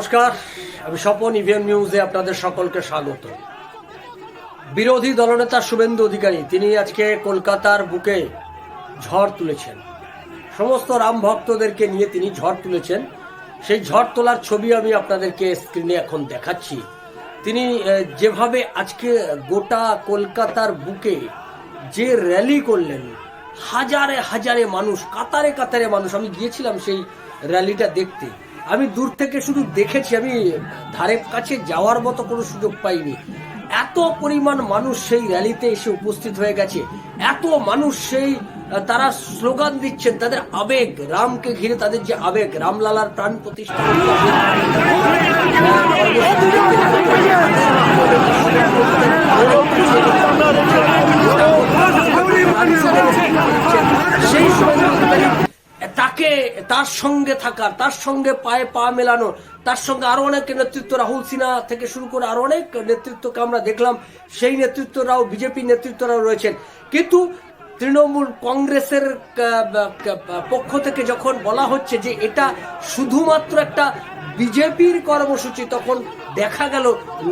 নমস্কার, আমি স্বপন ইভিএম নিউজে আপনাদের সকলকে স্বাগত। বিরোধী দলনেতা শুভেন্দু অধিকারী, তিনি আজকে কলকাতার বুকে ঝড় তুলেছেন। সমস্ত রাম ভক্তদেরকে নিয়ে তিনি ঝড় তুলেছেন। সেই ঝড় তোলার ছবি আমি আপনাদেরকে স্ক্রিনে এখন দেখাচ্ছি। তিনি যেভাবে আজকে গোটা কলকাতার বুকে যে র্যালি করলেন, হাজারে হাজারে মানুষ, কাতারে কাতারে মানুষ, আমি গিয়েছিলাম সেই র্যালিটা দেখতে। আমি দূর থেকে শুধু দেখেছি, আমি ধারে কাছে যাওয়ার মতো কোনো সুযোগ পাইনি। এত পরিমাণ মানুষ সেই র্যালিতে এসে উপস্থিত হয়ে গেছে। এত মানুষ সেই তারা স্লোগান দিচ্ছেন, তাদের আবেগ, রামকে ঘিরে তাদের যে আবেগ, রামলালার প্রাণ প্রতিষ্ঠা সেই শুভেন্দু অধিকারী তাকে তার সঙ্গে থাকার, তার সঙ্গে পায়ে পা মেলানো তার সঙ্গে আরও অনেক নেতৃত্ব রাহুল সিনহা থেকে শুরু করে আরও অনেক নেতৃত্বকে আমরা দেখলাম। সেই নেতৃত্বরাও, বিজেপি নেতৃত্বরাও রয়েছেন। কিন্তু তৃণমূল কংগ্রেসের পক্ষ থেকে যখন বলা হচ্ছে যে এটা শুধুমাত্র একটা বিজেপির কর্মসূচি, তখন দেখা গেল,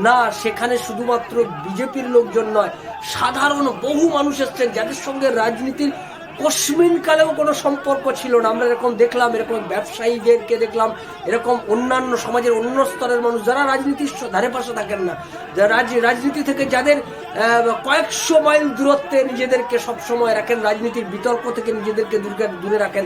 না, সেখানে শুধুমাত্র বিজেপির লোকজন নয়, সাধারণ বহু মানুষ এসছেন, যাদের সঙ্গে রাজনীতির কসমিন কালেও কোনো সম্পর্ক ছিল না। আমরা এরকম দেখলাম, এরকম ব্যবসায়ীদেরকে দেখলাম, এরকম অন্যান্য সমাজের অন্য স্তরের মানুষ যারা রাজনীতির ধারে পাশে থাকেন না রাজনীতি থেকে যাদের কয়েকশো মাইল দূরত্বে নিজেদেরকে সবসময় রাখেন, রাজনীতির বিতর্ক থেকে নিজেদেরকে দূরে দূরে রাখেন,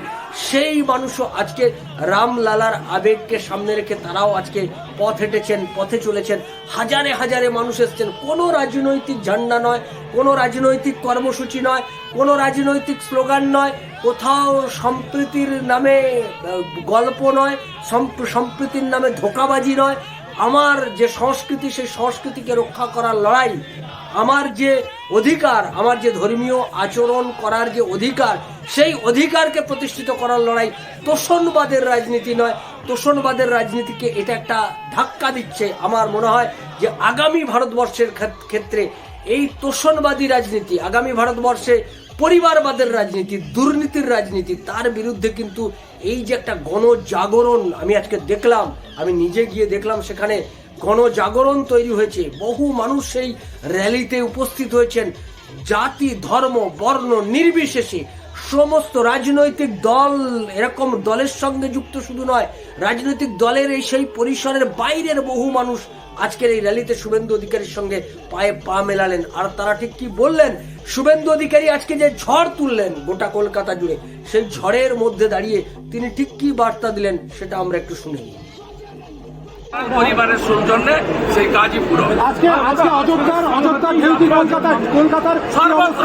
সেই মানুষও আজকে রামলালার আবেগকে সামনে রেখে তারাও আজকে পথ হেঁটেছেন, পথে চলেছেন। হাজারে হাজারে মানুষ এসছেন। কোনো রাজনৈতিক ঝান্ডা নয়, কোনো রাজনৈতিক কর্মসূচি নয়, কোনো রাজনৈতিক নয়, কোথাও সম্প্রীতির নামে গল্প নয়, সম্প- সম্প্রীতির নামে ধোকাবাজি নয়। আমার যে সংস্কৃতি, সেই সংস্কৃতিকে রক্ষা করার লড়াই, আমার যে অধিকার, আমার যে ধর্মীয় আচরণ করার যে অধিকার, সেই অধিকারকে প্রতিষ্ঠিত করার লড়াই তোষণবাদের রাজনীতি নয়। তোষণবাদের রাজনীতিকে এটা একটা ধাক্কা দিচ্ছে। আমার মনে হয় যে আগামী ভারতবর্ষের ক্ষেত্রে এই তোষণবাদী রাজনীতি, আগামী ভারতবর্ষে পরিবারবাদের রাজনীতি, দুর্নীতির রাজনীতি, তার বিরুদ্ধে কিন্তু এই যে একটা গণজাগরণ আমি আজকে দেখলাম, আমি নিজে গিয়ে দেখলাম সেখানে গণজাগরণ তৈরি হয়েছে। বহু মানুষ সেই র্যালিতে উপস্থিত হয়েছেন। জাতি, ধর্ম, বর্ণ নির্বিশেষে সমস্ত রাজনৈতিক দল এরকম দলের সঙ্গে যুক্ত শুধু নয় রাজনৈতিক দলের এই সেই পরিসরের বাইরের বহু মানুষ আজকের এই র্যালিতে শুভেন্দু অধিকারীর সঙ্গে পায়ে পা মেলালেন। আর তারা ঠিক কি বললেন? শুভেন্দু অধিকারী আজকে যে ঝড় তুললেন গোটা কলকাতা জুড়ে সেই ঝড়ের মধ্যে দাঁড়িয়ে তিনি ঠিক কি বার্তা দিলেন সেটা আমরা একটু শুনে নিই। পরিবারের সৌজন্যে সেই কাজই পুরো। আজকে আজকে অযোধ্যার অযোধ্যার কলকাতার কলকাতার সর্বত্র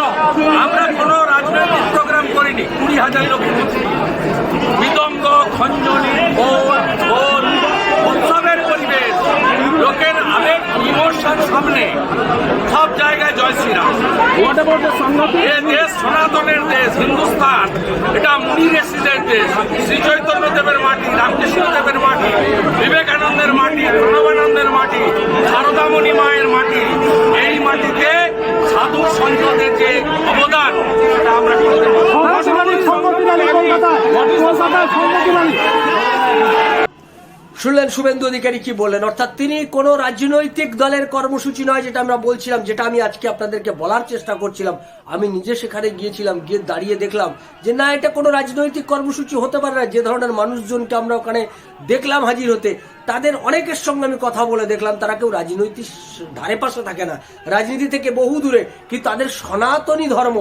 আমরা কোনো রাজনৈতিক প্রোগ্রাম করিনি কুড়ি হাজার লোক। মৃদঙ্গ খঞ্জনি উৎসবের পরিবেশ লোকের আবেগ ইমোশন সামনে। সব জায়গায় জয় শ্রীরাম। এ দেশ সনাতনের দেশ হিন্দুস্তান। এটা মুনি ঋষিদের দেশ। শ্রী চৈতন্য দেবের মাটি রামকৃষ্ণ দেবের মাটি বিবেকানন্দের মাটি প্রণবানন্দের মাটি সারদামণি মায়ের শুনলেন শুভেন্দু অধিকারী কি বললেন? অর্থাৎ তিনি কোনো রাজনৈতিক দলের কর্মসূচি নয় যেটা আমরা বলছিলাম, যেটা আমি আজকে আপনাদেরকে বলার চেষ্টা করছিলাম। আমি নিজে সেখানে গিয়েছিলাম, গিয়ে দাঁড়িয়ে দেখলাম যে না, এটা কোনো রাজনৈতিক কর্মসূচি হতে পারে না। যে ধরনের মানুষজনকে আমরা ওখানে দেখলাম হাজির হতে, তাদের অনেকের সঙ্গে আমি কথা বলে দেখলাম, তারা কেউ রাজনৈতিক ধারে পাশে থাকে না। রাজনীতি থেকে বহু দূরে কিন্তু তাদের সনাতনী ধর্ম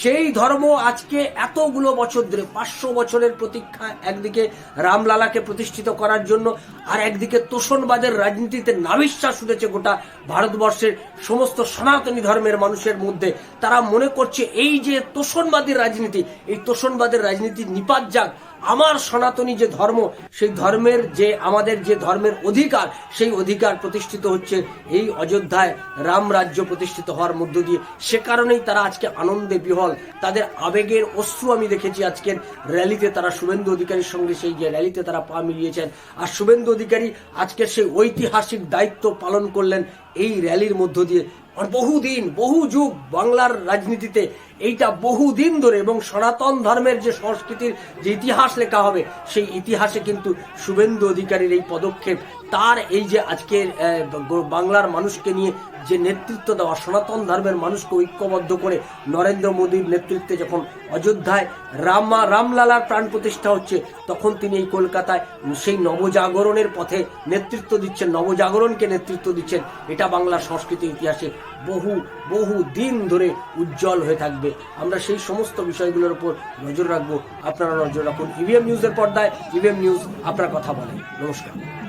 সেই ধর্ম আজকে এতগুলো বছর ধরে, পাঁচশো বছরের প্রতীক্ষা একদিকে রামলালাকে প্রতিষ্ঠিত করার জন্য আর একদিকে তোষণবাদের রাজনীতিতে নাবিশ্বাস উঠেছে গোটা ভারতবর্ষের সমস্ত সনাতনী ধর্মের মানুষের মধ্যে। তারা মনে করছে এই যে তোষণবাদী রাজনীতি, এই তোষণবাদের রাজনীতি নিপাত যাক আমার সনাতনী যে ধর্ম, সেই ধর্মের যে, আমাদের যে ধর্মের অধিকার, সেই অধিকার প্রতিষ্ঠিত হচ্ছে এই অযোধ্যায় রাম রাজ্য প্রতিষ্ঠিত হওয়ার মধ্য দিয়ে। সে কারণেই তারা আজকে আনন্দে বিহল। তাদের আবেগের অশ্রু আমি দেখেছি আজকের র্যালিতে তারা শুভেন্দু অধিকারীর সঙ্গে সেই যে র্যালিতে তারা পা মিলিয়েছেন। আর শুভেন্দু অধিকারী আজকের সেই ঐতিহাসিক দায়িত্ব পালন করলেন এই র্যালির মধ্য দিয়ে। বহুদিন, বহু যুগ বাংলার রাজনীতিতে এইটা বহুদিন ধরে এবং সনাতন ধর্মের যে সংস্কৃতির যে ইতিহাস লেখা হবে, সেই ইতিহাসে কিন্তু শুভেন্দু অধিকারীর এই পদক্ষেপ, তার এই যে আজকের বাংলার মানুষকে নিয়ে যে নেতৃত্ব দেওয়া, সনাতন ধর্মের মানুষকে ঐক্যবদ্ধ করে নরেন্দ্র মোদীর নেতৃত্বে যখন অযোধ্যায় রামা, রামলালার প্রাণ প্রতিষ্ঠা হচ্ছে, তখন তিনি এই কলকাতায় সেই নবজাগরণের পথে নেতৃত্ব দিচ্ছেন, নবজাগরণকে নেতৃত্ব দিচ্ছেন। এটা বাংলার সংস্কৃতি ইতিহাসে বহু বহু দিন ধরে উজ্জ্বল হয়ে থাকবে। আমরা সেই সমস্ত বিষয়গুলোর উপর নজর রাখব। আপনারা নজর রাখুন। ইভিএম নিউজের পর্দায় ইভিএম নিউজ আপনার কথা বলে। নমস্কার।